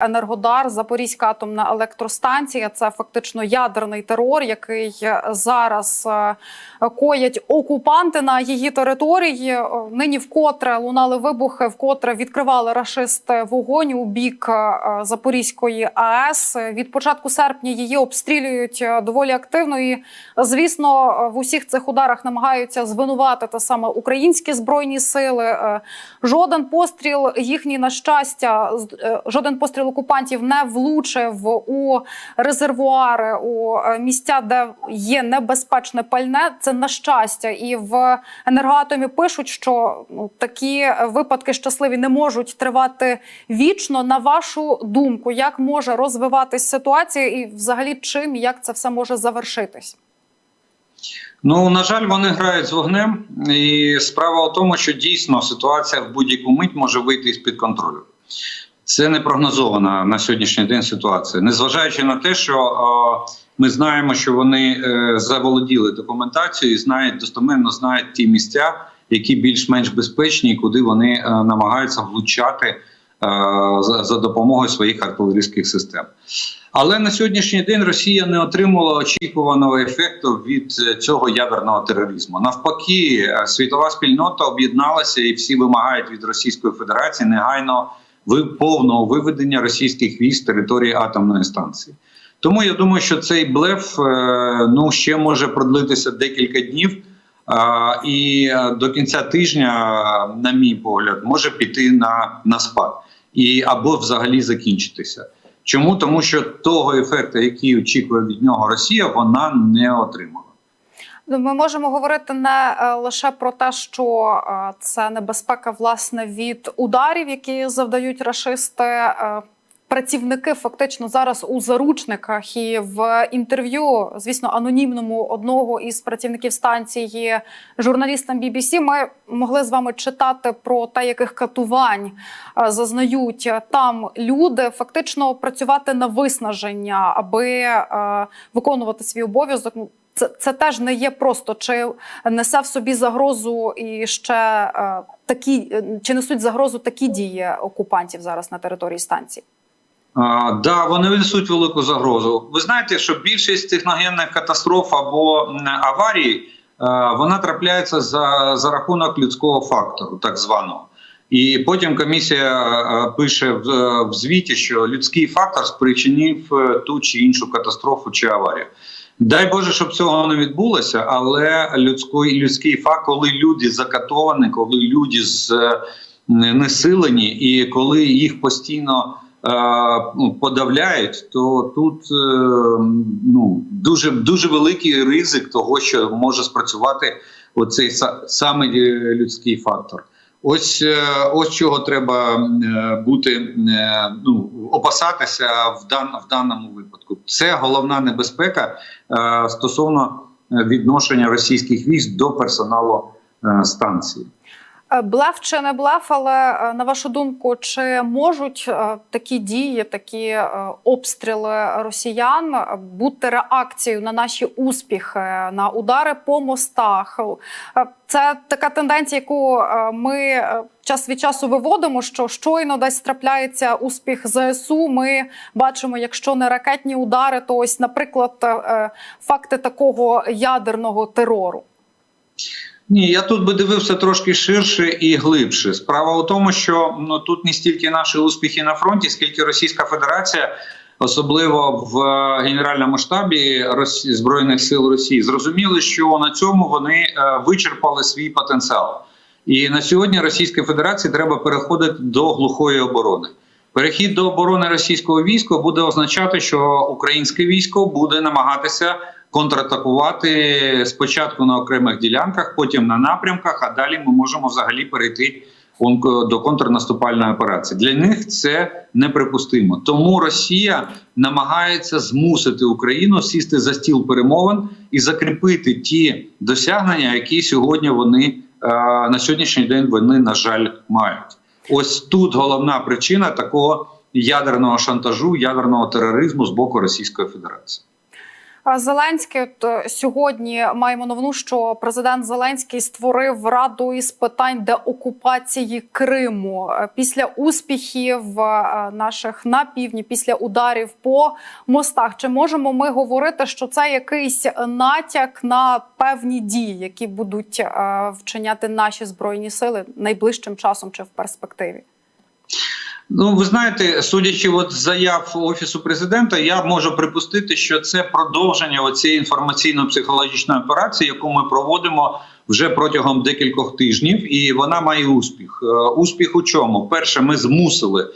Енергодар, Запорізька атомна електростанція це фактично ядерний терор, який зараз е, коять окупанти на її території. Е, Нині вкотре лунали вибухи, вкотре відкривали рашисти вогонь у бік е, Запорізької АЕС. Від початку серпня її обстрілюють доволі активно. І звісно, в усіх цих ударах намагаються звинуватити саме українські збройні сили. Жоден постріл їхній на щастя, жоден постріл окупантів не влучив у резервуари, у е, місця, де є небезпечне пальне. Це на щастя, і в енергоатомі пишуть, що ну, такі випадки щасливі не можуть тривати вічно. На вашу думку, як може розвиватись ситуація, і взагалі чим як це все може завершитись? Ну на жаль, вони грають з вогнем, і справа у тому, що дійсно ситуація в будь-яку мить може вийти з під контролю. Це не прогнозована на сьогоднішній день ситуація, незважаючи на те, що ми знаємо, що вони е, заволоділи документацією і знають достоменно знають ті місця, які більш-менш безпечні, і куди вони е, намагаються влучати е, за, допомогою своїх артилерійських систем. Але на сьогоднішній день Росія не отримала очікуваного ефекту від цього ядерного тероризму. Навпаки, світова спільнота об'єдналася і всі вимагають від Російської Федерації негайно повного виведення російських військ з території атомної станції. Тому я думаю, що цей блеф е, ну ще може продлитися декілька днів. І е, до кінця тижня, на мій погляд, може піти на, на спад і або взагалі закінчитися. Чому? Тому що того ефекту, який очікує від нього Росія, вона не отримала. Ну, Ми можемо говорити не е, лише про те, що е, це небезпека власне від ударів, які завдають рашисти. Е, Працівники фактично зараз у заручниках і в інтерв'ю, звісно, анонімному одного із працівників станції журналістам BBC ми могли з вами читати про те, яких катувань зазнають там люди, фактично працювати на виснаження, аби виконувати свій обов'язок. Це, це теж не є просто чи несе в собі загрозу і ще е, такі е, чи несуть загрозу такі дії окупантів зараз на території станції. А, да, вони несуть велику загрозу. Ви знаєте, що більшість техногенних катастроф або аварій е, вона трапляється за, за рахунок людського фактору, так званого. І потім комісія пише в, звіті, що людський фактор спричинив ту чи іншу катастрофу чи аварію. Дай Боже, щоб цього не відбулося, але людський, людський факт, коли люди закатовані, коли люди знесилені, і коли їх постійно е, ну, подавляють, то тут е, ну, дуже, дуже великий ризик того, що може спрацювати оцей саме е, людський фактор. Ось е, ось чого треба е, бути е, ну опасатися в дан в даному випадку. Це головна небезпека стосовно відношення російських військ до персоналу станції. Е, Блеф чи не блеф, але е, на вашу думку, чи можуть е, такі дії, такі обстріли росіян бути реакцією на наші успіхи, на удари по мостах? Це така тенденція, яку ми час від часу виводимо. Що щойно десь трапляється успіх ЗСУ. Ми бачимо, якщо не ракетні удари, то ось, наприклад, факти такого ядерного терору. Ні, я тут би дивився трошки ширше і глибше. Справа у тому, що ну тут не стільки наші успіхи на фронті, скільки Російська Федерація, особливо в е, генеральному штабі Росі... збройних сил Росії, зрозуміли, що на цьому вони е, вичерпали свій потенціал. І на сьогодні Російській Федерації треба переходити до глухої оборони. Перехід до оборони російського війська буде означати, що українське військо буде намагатися контратакувати спочатку на окремих ділянках, потім на напрямках. А далі ми можемо взагалі перейти до контрнаступальної операції. Для них це неприпустимо. Тому Росія намагається змусити Україну сісти за стіл перемовин і закріпити ті досягнення, які сьогодні вони е, на сьогоднішній день вони на жаль мають. Ось тут головна причина такого ядерного шантажу, ядерного тероризму з боку Російської Федерації. Зеленський от е, сьогодні маємо новину, що президент Зеленський створив раду із питань деокупації Криму Е, після успіхів е, наших на півдні, після ударів по мостах. Чи можемо ми говорити, що це якийсь натяк на певні дії, які будуть вчиняти наші збройні сили найближчим часом чи в перспективі? Ну, ви знаєте, судячи от заяв офісу президента, я можу припустити, що це продовження цієї інформаційно-психологічної операції, яку ми проводимо вже протягом декількох тижнів, і вона має успіх. Е, Успіх у чому? Перше, ми змусили е,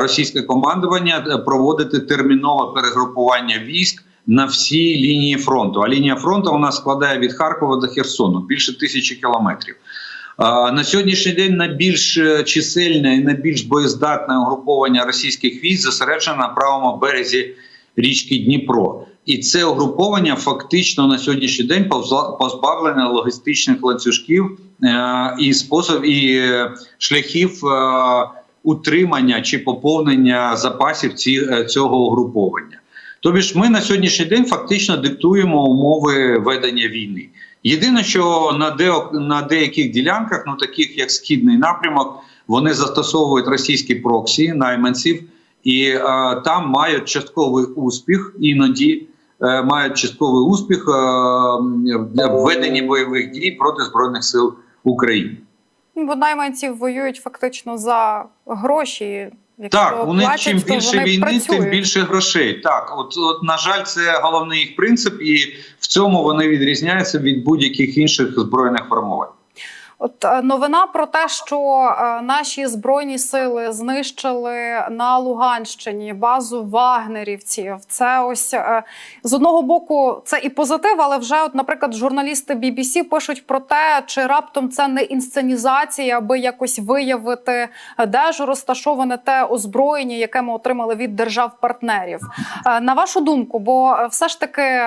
російське командування е, проводити термінове перегрупування військ. На всій лінії фронту. А лінія фронту у нас складає від Харкова до Херсону більше тисячі кілометрів. На сьогоднішній день найбільш е, чисельне і найбільш боєздатне угруповання російських військ зосереджено на правому березі річки Дніпро, і це угруповання фактично на сьогоднішній день позбавлене логістичних ланцюжків е, і способ і е, шляхів утримання чи поповнення запасів цього угруповання. Тобі ж ми на сьогоднішній день фактично диктуємо умови ведення війни. Єдине, що на де на деяких ділянках, ну таких як східний напрямок, вони застосовують російські проксі найманців, і е, там мають частковий успіх, іноді е, мають частковий успіх е, для ведення бойових дій проти збройних сил України. Бо найманці воюють фактично за гроші. Якщо Так, вони платять, чим більше вони війни, тим більше грошей. Так, от, от на жаль, це головний їх принцип, і в цьому вони відрізняються від будь-яких інших збройних формувань. От е, новина про те, що е, наші збройні сили знищили на Луганщині базу вагнерівців. Це ось е, з одного боку це і позитив, але вже, от, наприклад, журналісти BBC пишуть про те, чи раптом це не інсценізація, аби якось виявити, де ж розташоване те озброєння, яке ми отримали від держав-партнерів. На вашу думку, бо все ж таки.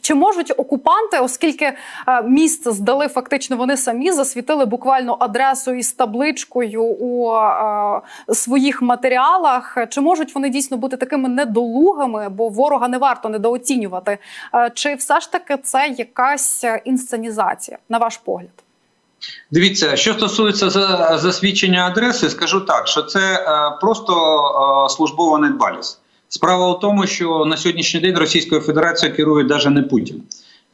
Чи можуть окупанти, оскільки е, місце здали фактично вони самі, засвітили буквально адресу із табличкою у е, своїх матеріалах? Чи можуть вони дійсно бути такими недолугими, бо ворога не варто недооцінювати? Е, Чи все ж таки це якась інсценізація, на ваш погляд? Дивіться, що стосується за- засвідчення адреси, скажу так, що це просто службова недбалість. Справа у тому, що на сьогоднішній день Російською Федерацією керує навіть не Путін.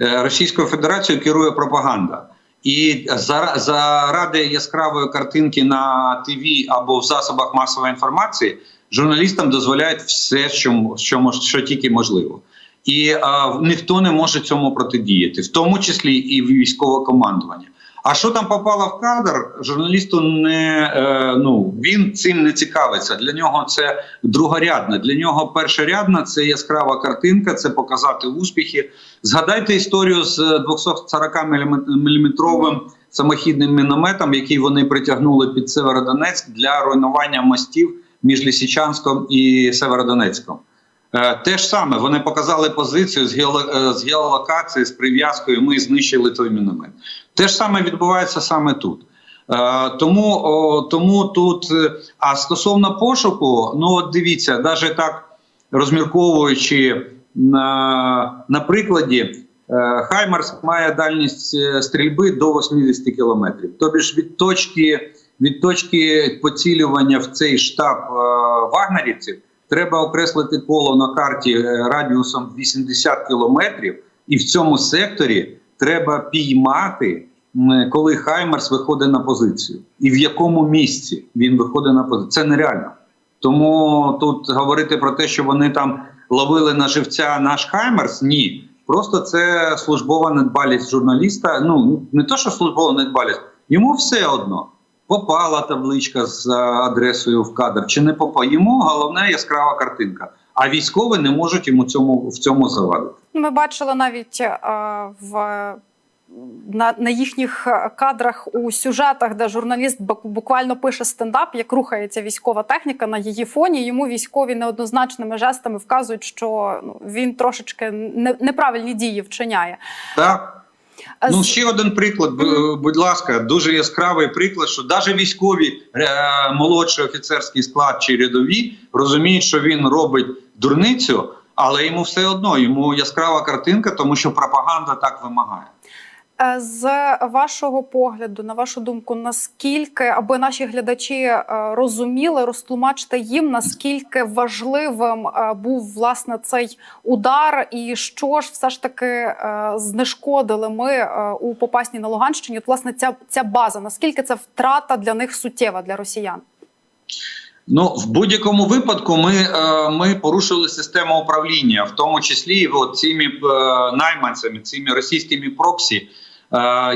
Е, Російською Федерацією керує пропаганда. І за- заради яскравої картинки на ТВ або в засобах масової інформації журналістам дозволяють все, що, що, що тільки можливо. І е, ніхто не може цьому протидіяти, в тому числі і військове командування. А що там попало в кадр, журналісту не е, ну він цим не цікавиться. Для нього це другорядне. Для нього першорядна це яскрава картинка, це показати успіхи. Згадайте історію з 240 мм самохідним мінометом, який вони притягнули під Северодонецьк для руйнування мостів між Лісічанськом і Северодонецьком. Е, Те ж саме вони показали позицію е, з геолокації, з прив'язкою. Ми знищили той міномет. Те ж саме відбувається саме тут. Е, Тому, тому тут, е, а стосовно пошуку, ну от дивіться, навіть так розмірковуючи на, на прикладі, е, Хаймарс має дальність стрільби до 80 кілометрів. Тобі ж від точки, від точки поцілювання в цей штаб вагнерівців треба окреслити коло на карті радіусом 80 кілометрів, і в цьому секторі треба піймати, коли Хаймерс виходить на позицію, і в якому місці він виходить на позицію. Це нереально. Тому тут говорити про те, що вони там ловили на живця наш Хаймерс, ні. Просто це службова недбалість журналіста. Ну не то, що службова недбалість, йому все одно. Попала табличка з е, адресою в кадр чи не попала. Йому головне яскрава картинка. А військові не можуть йому цьому в цьому завадити. Ми бачили навіть е, в на, на їхніх е, кадрах у сюжетах, де журналіст бу- буквально пише стендап, як рухається військова техніка на її фоні. Йому військові неоднозначними жестами вказують, що ну, він трошечки не, неправильні дії вчиняє. Так. Ну ще один приклад, будь ласка, дуже яскравий приклад, що навіть військові е, молодший офіцерський склад чи рядові розуміють, що він робить дурницю, Але йому все одно, йому яскрава картинка, тому що пропаганда так вимагає. Е, З вашого погляду, на вашу думку, наскільки аби наші глядачі е, розуміли, розтлумачте їм, наскільки важливим е, був власне цей удар, і що ж все ж таки знешкодили ми у Попасні на Луганщині? От, власне, ця, ця база, наскільки це втрата для них суттєва для росіян? Ну, в будь-якому випадку, ми, ми порушили систему управління, в тому числі і цими найманцями, цими російськими проксі,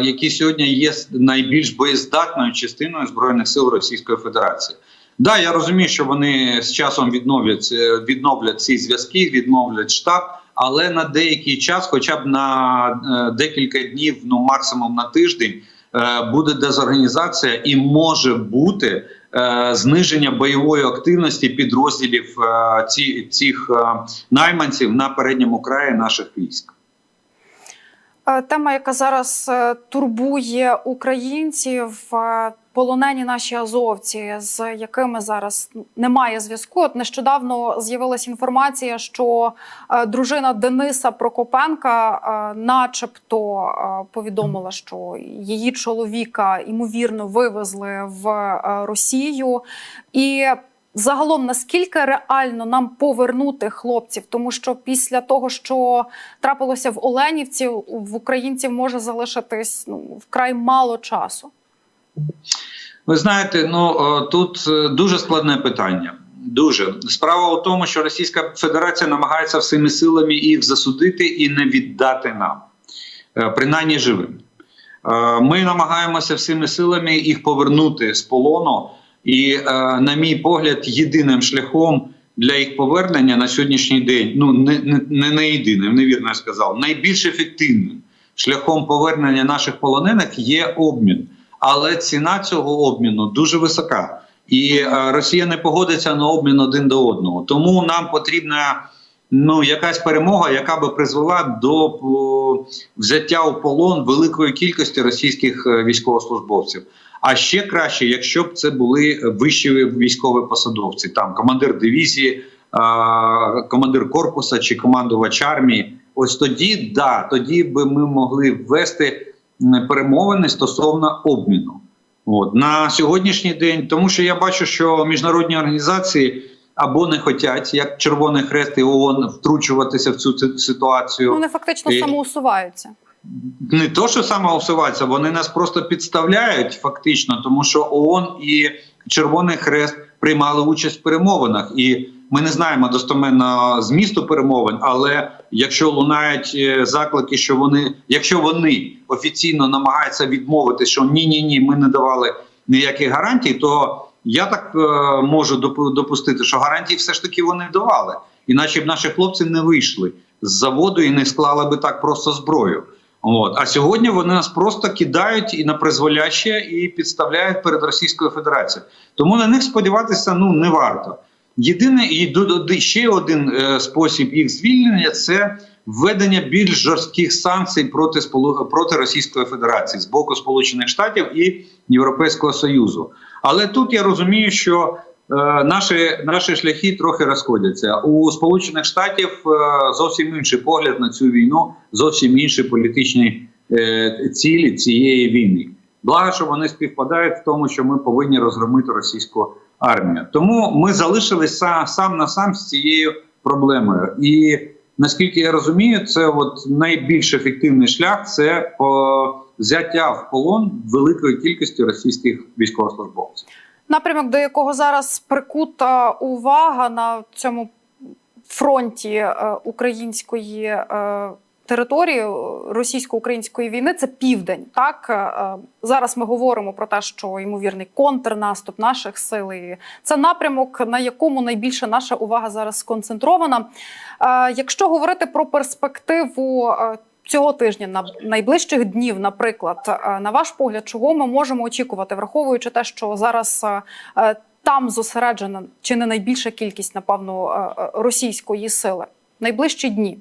які сьогодні є найбільш боєздатною частиною збройних сил Російської Федерації. Да, я розумію, що вони з часом відновлять, е, відновлять ці зв'язки, відновлять штаб, але на деякий час, хоча б на е, декілька днів, ну максимум на тиждень, е, буде дезорганізація і може бути е, зниження бойової активності підрозділів е, цих е, найманців на передньому краї наших військ. Е, Тема, яка зараз е, турбує українців, е, полонені наші азовці, з якими зараз немає зв'язку. От нещодавно з'явилася інформація, що дружина Дениса Прокопенка, начебто, повідомила, що її чоловіка ймовірно вивезли в Росію і. Загалом, наскільки реально нам повернути хлопців, тому що після того, що трапилося в Оленівці, в українців може залишитись ну вкрай мало часу. Ви знаєте, ну е, тут е, дуже складне питання. Дуже справа у тому, що Російська Федерація намагається всіми силами їх засудити і не віддати нам, е, принаймні живим. Ми намагаємося всіми силами їх повернути з полону. І, е, на мій погляд, єдиним шляхом для їх повернення на сьогоднішній день, ну не, не, єдиним, невірно я сказав, найбільш ефективним шляхом повернення наших полонених є обмін. Але ціна цього обміну дуже висока, і е, Росія не погодиться на обмін один до одного. Тому нам потрібна ну якась перемога, яка би призвела до взяття у полон великої кількості російських е, військовослужбовців. А ще краще, якщо б це були вищі військові посадовці, там командир дивізії, командир корпуса чи командувач армії. Ось тоді, да, тоді би ми могли ввести перемовини стосовно обміну. От на сьогоднішній день, тому що я бачу, що міжнародні організації або не хочуть, як Червоний Хрест і ООН, втручуватися в цю ці- ситуацію. Ну вони фактично І- самоусуваються. Не то, що самоусуваються, вони нас просто підставляють фактично, тому що ООН і Червоний Хрест приймали участь в перемовинах, і ми не знаємо достоменно змісту перемовин. Але якщо лунають е, заклики, що вони, якщо вони офіційно намагаються відмовити, що ні, ні, ні, ми не давали ніяких гарантій, то я так е, можу допустити, що гарантії все ж таки вони давали, іначе б наші хлопці не вийшли з заводу і не склали би так просто зброю. От а сьогодні вони нас просто кидають і на призволяще і підставляють перед Російською Федерацією. Тому на них сподіватися ну не варто. Єдине і ще один е, спосіб їх звільнення це введення більш жорстких санкцій проти проти Російської Федерації з боку Сполучених Штатів і Європейського Союзу. Але тут я розумію, що е, наші, наші шляхи трохи розходяться. У Сполучених Штатів е, зовсім інший погляд на цю війну, зовсім інші політичні е, цілі цієї війни. Благо, що вони співпадають в тому, що ми повинні розгромити російську армію. Тому ми залишились сам, сам на сам з цією проблемою. І наскільки я розумію, це от найбільш ефективний шлях це по взяття в полон великої кількості російських військовослужбовців. Напрямок, до якого зараз прикута увага на цьому фронті е, української е, території е, російсько-української війни, це південь. Так Е, зараз ми говоримо про те, що ймовірний контрнаступ наших сил. І це напрямок, на якому найбільше наша увага зараз сконцентрована. Е, Якщо говорити про перспективу. е, Цього тижня на найближчих днів, наприклад, е, на ваш погляд, чого ми можемо очікувати, враховуючи те, що зараз е, е, там зосереджена чи не найбільша кількість, напевно, е, е, російської сили найближчі дні.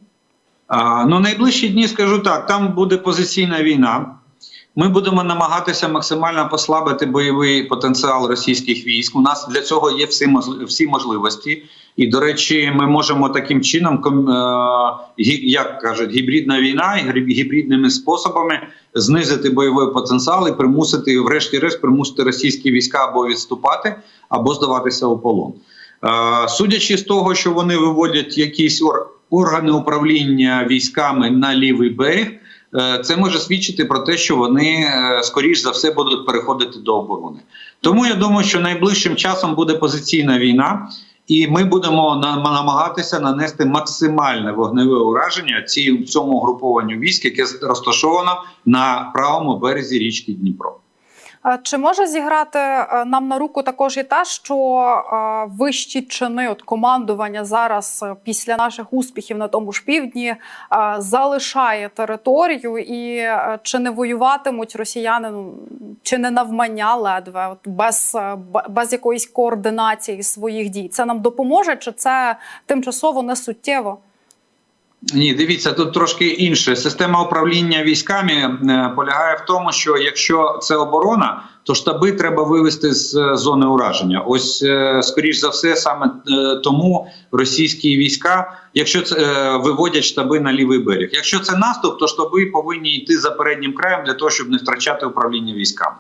Ну, найближчі дні скажу так: там буде позиційна війна. Ми будемо намагатися максимально послабити бойовий потенціал російських військ. У нас для цього є всі всі можливості. І, до речі, ми можемо таким чином, е, як кажуть, гібридна війна і гібридними способами знизити бойовий потенціал і примусити, врешті-решт, примусити російські війська або відступати, або здаватися у полон. Е, Судячи з того, що вони виводять якісь ор- органи управління військами на лівий берег, е, це може свідчити про те, що вони е, скоріш за все будуть переходити до оборони. Тому я думаю, що найближчим часом буде позиційна війна, і ми будемо на- намагатися нанести максимальне вогневе ураження ці- цьому групованню військ, яке розташовано на правому березі річки Дніпро. Чи може зіграти е, нам на руку також і те, що е, вищі чини от командування зараз е, після наших успіхів на тому ж півдні залишає територію, і чи не воюватимуть росіяни, ну, чи не навмання ледве, от без, без якоїсь координації своїх дій? Це нам допоможе, чи це тимчасово не суттєво? Ні, дивіться, тут трошки інше. Система управління військами е, полягає в тому, що якщо це оборона, то штаби треба вивести з е, зони ураження. Ось е, скоріш за все, саме тому російські війська, якщо це виводять штаби на лівий берег. Якщо це наступ, то штаби повинні йти за переднім краєм для того, щоб не втрачати управління військами.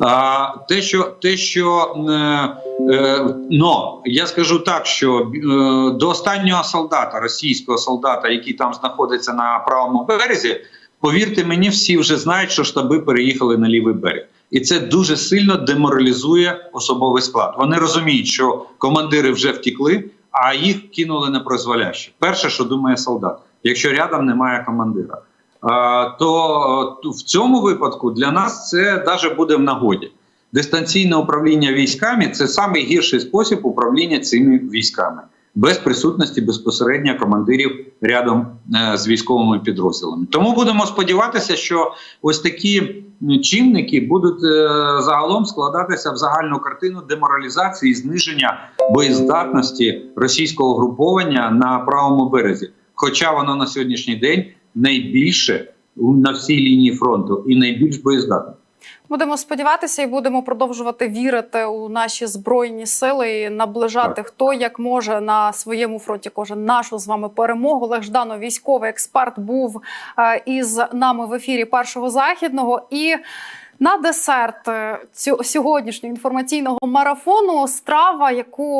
А, те, що те, що е, е, но я скажу так, що е, до останнього солдата, російського солдата, який там знаходиться на правому березі, повірте мені, всі вже знають, що штаби переїхали на лівий берег, і це дуже сильно деморалізує особовий склад. Вони розуміють, що командири вже втікли, а їх кинули на прозволяще. Перше, що думає солдат, якщо рядом немає командира. То е, в цьому випадку для нас це навіть буде в нагоді. Дистанційне управління військами це найгірший спосіб управління цими військами без присутності безпосередньо командирів рядом е, з військовими підрозділами. Тому будемо сподіватися, що ось такі чинники будуть е, загалом складатися в загальну картину деморалізації і зниження боєздатності російського груповання на правому березі. Хоча воно на сьогоднішній день найбільше на всій лінії фронту і найбільш боєздатне. Будемо сподіватися і будемо продовжувати вірити у наші збройні сили і наближати Так. хто як може на своєму фронті. Кожен нашу з вами перемогу. Олег Жданов, військовий експерт, був е, із нами в ефірі першого західного і. На десерт е, цю- сьогоднішнього інформаційного марафону страва, яку